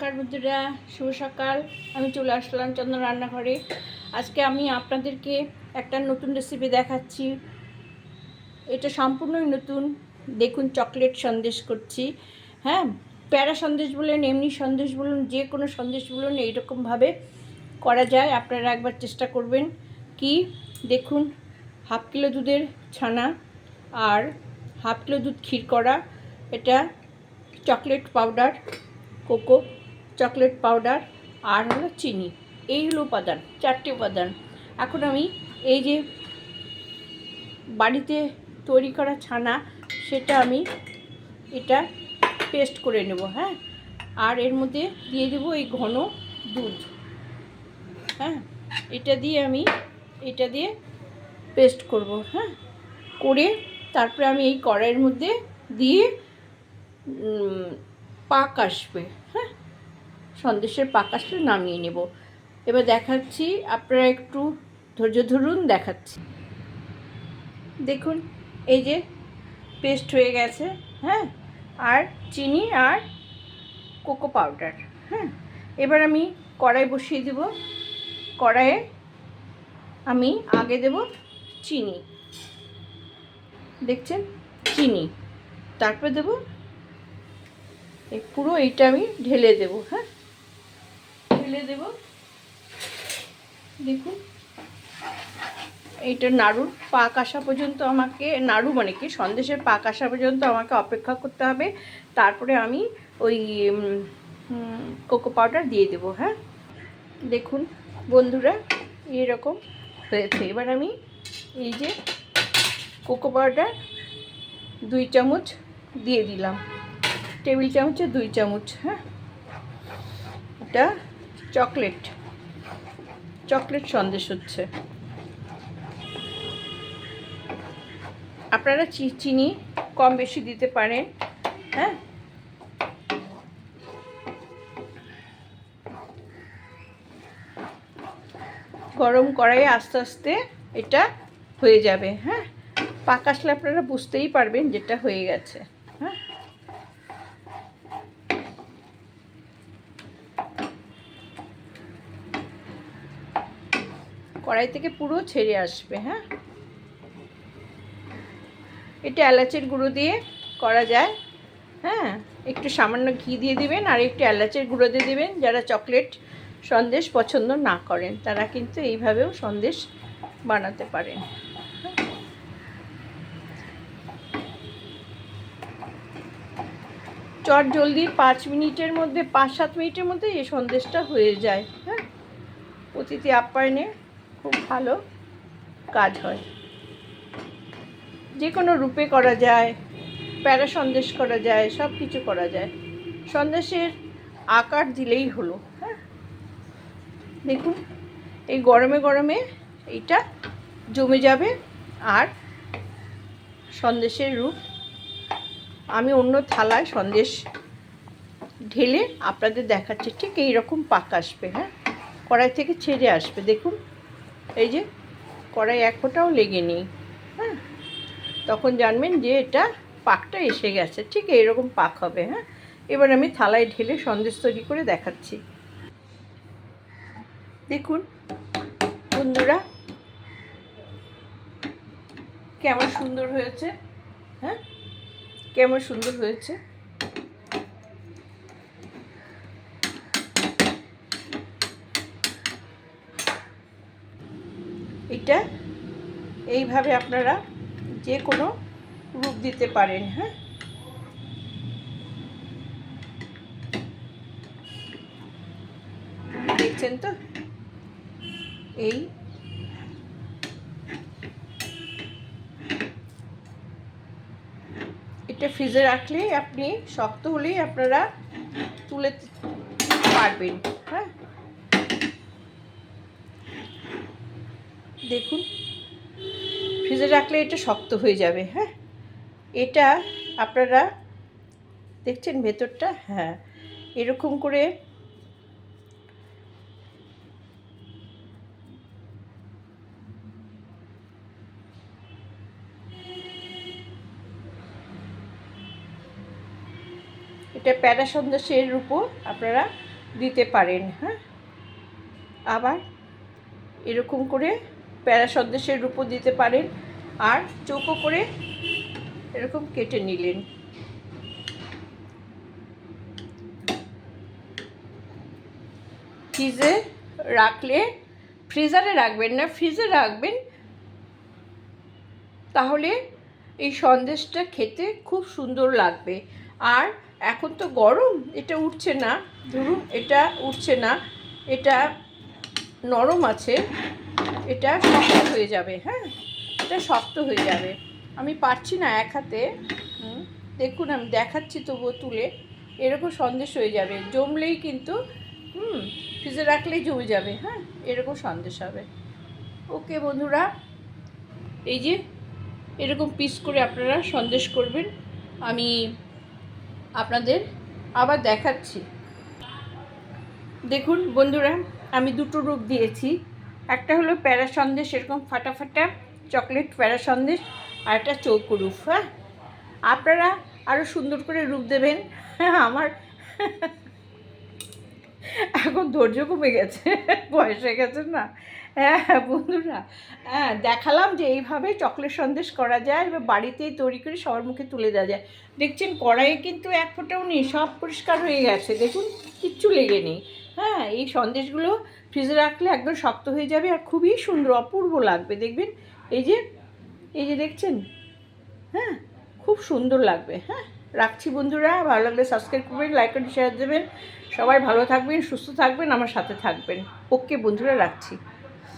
নমস্কার বন্ধুরা, শুভ সকাল। আমি চলে আসলাম চন্দন রান্নাঘরে। আজকে আমি আপনাদেরকে একটা নতুন রেসিপি দেখাচ্ছি। এটা সম্পূর্ণই নতুন। দেখুন চকলেট সন্দেশ করছি। হ্যাঁ প্যারা সন্দেশ বলুন, এমনি সন্দেশ বলুন, যে কোনো সন্দেশ বলুন, এইরকমভাবে করা যায়। আপনারা একবার চেষ্টা করবেন। কি? দেখুন, হাফ কিলো দুধের ছানা আর হাফ কিলো দুধ ক্ষীর করা। এটা chocolate powder cocoa chocolate powder আর হলো চিনি। এই হলো উপাদান, চারটে উপাদান। এখন আমি এই যে বাড়িতে তৈরি করা ছানা, সেটা আমি এটা পেস্ট করে নেব হ্যাঁ? আর এর মধ্যে দিয়ে দেবো এই ঘন দুধ হ্যাঁ? এটা দিয়ে আমি, এটা দিয়ে পেস্ট করব হ্যাঁ? করে তারপরে আমি এই কড়াইয়ের মধ্যে দিয়ে পাক আসবে। সন্দেশের পাক আসলে নামিয়ে নেব। এবার দেখাচ্ছি, আপনারা একটু ধৈর্য ধরুন, দেখাচ্ছি। দেখুন, এই যে পেস্ট হয়ে গেছে হ্যাঁ? আর চিনি আর কোকো পাউডার হ্যাঁ? এবার আমি কড়াই বসিয়ে দেব। কড়াইয়ে আমি আগে দেব চিনি। দেখছেন? চিনি। তারপরে দেব পুরো এইটা আমি ঢেলে দেব হ্যাঁ? ঢেলে দেব। দেখুন, এইটা নাড়ুর পাক আসা পর্যন্ত আমাকে, নাড়ু মানে কি? সন্দেশের পাক আসা পর্যন্ত আমাকে অপেক্ষা করতে হবে। তারপরে আমি ওই কোকো পাউডার দিয়ে দেবো হ্যাঁ? দেখুন, বন্ধুরা এরকম হয়েছে। এবার আমি এই যে কোকো পাউডার দুই চামচ দিয়ে দিলাম। টেবিল চামচে দুই চামচ হ্যাঁ? এটা চকলেট। চকলেট সন্দেশ হচ্ছে। আপনারা চিনি কম বেশি দিতে পারেন হ্যাঁ? গরম কড়াইয়ে আস্তে আস্তে এটা হয়ে যাবে হ্যাঁ? পাক আসলে আপনারা বুঝতেই পারবেন যেটা হয়ে গেছে হ্যাঁ? কড়াই থেকে পুরো ছেড়ে আসবে হ্যাঁ? এটা এলাচের গুঁড়ো দিয়ে করা যায় হ্যাঁ? একটু সামান্য ঘি দিয়ে দিবেন আর একটু এলাচের গুঁড়ো দিয়ে দেবেন, যারা চকলেট সন্দেশ পছন্দ না করেন, তারা কিন্তু এইভাবেও সন্দেশ বানাতে পারেন। চট জলদি পাঁচ মিনিটের মধ্যে, পাঁচ সাত মিনিটের মধ্যে এই সন্দেশটা হয়ে যায় হ্যাঁ? অতিথি আপ্যায়নে খুব ভালো কাজ হয়। যে কোনো রূপে করা যায়, প্যারা সন্দেশ করা যায়, সব কিছু করা যায়। সন্দেশের আকার দিলেই হলো হ্যাঁ? দেখুন, এই গরমে গরমে এইটা জমে যাবে আর সন্দেশের রূপ। আমি অন্য থালায় সন্দেশ ঢেলে আপনাদের দেখাচ্ছি, ঠিক এই রকম পাক আসবে হ্যাঁ? কড়াই থেকে ছেড়ে আসবে, দেখুন। এই যে, কড়াই এক ফোঁটাও লেগে নেই হ্যাঁ? তখন জানবেন যে এটা পাকটা এসে গেছে, ঠিক এইরকম পাক হবে হ্যাঁ? এবার আমি থালায় ঢেলে সন্দেশ তৈরি করে দেখাচ্ছি। দেখুন, বন্ধুরা, কেমন সুন্দর হয়েছে হ্যাঁ? কেমন সুন্দর হয়েছে। এটা এইভাবে আপনারা যে কোনো রূপ দিতে পারেন হ্যাঁ? দেখছেন তো? এই এটা ফ্রিজে রাখলেই আপনি শক্ত হলেই আপনারা তুলে পারবেন হ্যাঁ? দেখুন, ফ্রিজে রাখলে এটা শক্ত হয়ে যাবে হ্যাঁ? এটা আপনারা দেখছেন ভেতরটা? হ্যাঁ এরকম করে এটা প্যারা সন্দেশের উপর আপনারা দিতে পারেন হ্যাঁ? আবার এরকম করে প্যারা সন্দেশের উপর দিতে পারেন আর চৌকো করে এরকম কেটে নিলেন। ফ্রিজে রাখলে, ফ্রিজারে রাখবেন না, ফ্রিজে রাখবেন, তাহলে এই সন্দেশটা খেতে খুব সুন্দর লাগবে। আর এখন তো গরম, এটা উঠছে না, ধরুন এটা উঠছে না, এটা নরম আছে। এটা শক্ত হয়ে যাবে হ্যাঁ? এটা শক্ত হয়ে যাবে। আমি পারছি না এক হাতে দেখুন, আমি দেখাচ্ছি তবুও তুলে। এরকম সন্দেশ হয়ে যাবে। জমলেই কিন্তু, হুম, ফ্রিজে রাখলেই জমে যাবে হ্যাঁ? এরকম সন্দেশ হবে। ওকে, বন্ধুরা। এই যে, এরকম পিস করে আপনারা সন্দেশ করবেন। আমি আপনাদের আবার দেখাচ্ছি। দেখুন, বন্ধুরা, আমি দুটো রূপ দিয়েছি। একটা হলো প্যারা সন্দেশ এরকম ফাটা ফাটা চকলেট প্যারা সন্দেশ আর একটা চৌকো রূপ হ্যাঁ? আপনারা আরও সুন্দর করে রূপ দেবেন। হ্যাঁ আমার এখন ধৈর্য কমে গেছে, বয়স হয়ে গেছে না? হ্যাঁ বন্ধুরা হ্যাঁ দেখালাম যে এইভাবে চকলেট সন্দেশ করা যায় এবার বাড়িতেই তৈরি করে সবার মুখে তুলে দেওয়া যায়। দেখছেন, কড়াইয়ে কিন্তু এক ফোঁটাও নেই, সব পরিষ্কার হয়ে গেছে। দেখুন, কিচ্ছু লেগে নেই। হ্যাঁ এই সন্দেশগুলো ফ্রিজে রাখলে একদম শক্ত হয়ে যাবে আর খুবই সুন্দর, অপূর্ব লাগবে, দেখবেন? এই যে এই যে দেখছেন? হ্যাঁ খুব সুন্দর লাগবে হ্যাঁ? রাখছি বন্ধুরা, ভালো লাগলে সাবস্ক্রাইব করবেন লাইক করে শেয়ার দেবেন। সবাই ভালো থাকবেন, সুস্থ থাকবেন, আমার সাথে থাকবেন। ওকে বন্ধুরা, রাখছি।